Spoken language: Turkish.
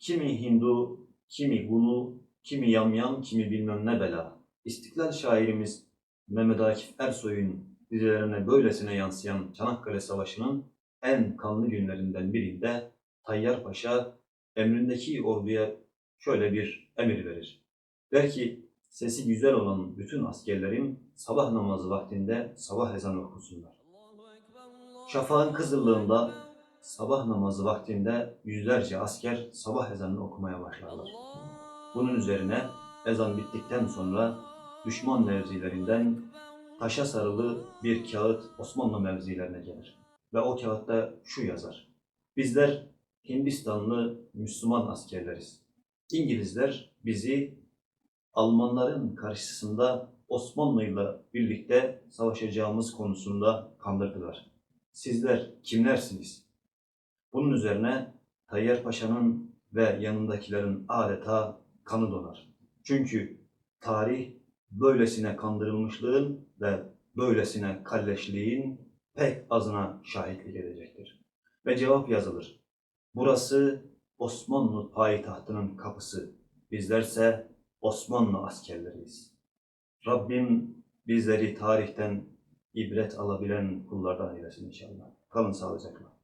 Kimi Hindu, kimi Hulu, kimi Yamyam, kimi bilmem ne bela. İstiklal şairimiz Mehmet Akif Ersoy'un dizelerine böylesine yansıyan Çanakkale Savaşı'nın en kanlı günlerinden birinde Tayyar Paşa emrindeki orduya şöyle bir emir verir. Der ki sesi güzel olan bütün askerlerin sabah namazı vaktinde sabah ezanı okusunlar. Şafağın kızıllığında sabah namazı vaktinde yüzlerce asker sabah ezanını okumaya başlarlar. Bunun üzerine ezan bittikten sonra düşman mevzilerinden taşa sarılı bir kağıt Osmanlı mevzilerine gelir. Ve o kağıtta şu yazar. Bizler Hindistanlı Müslüman askerleriz. İngilizler bizi Almanların karşısında Osmanlı'yla birlikte savaşacağımız konusunda kandırdılar. Sizler kimlersiniz? Bunun üzerine Tayyar Paşa'nın ve yanındakilerin adeta kanı donar. Çünkü tarih böylesine kandırılmışlığın ve böylesine kalleşliğin pek azına şahitlik edecektir. Ve cevap yazılır. Burası Osmanlı payitahtının kapısı. Bizlerse Osmanlı askerleriyiz. Rabbim bizleri tarihten ibret alabilen kullardan eylesin inşallah. Kalın sağlıcakla.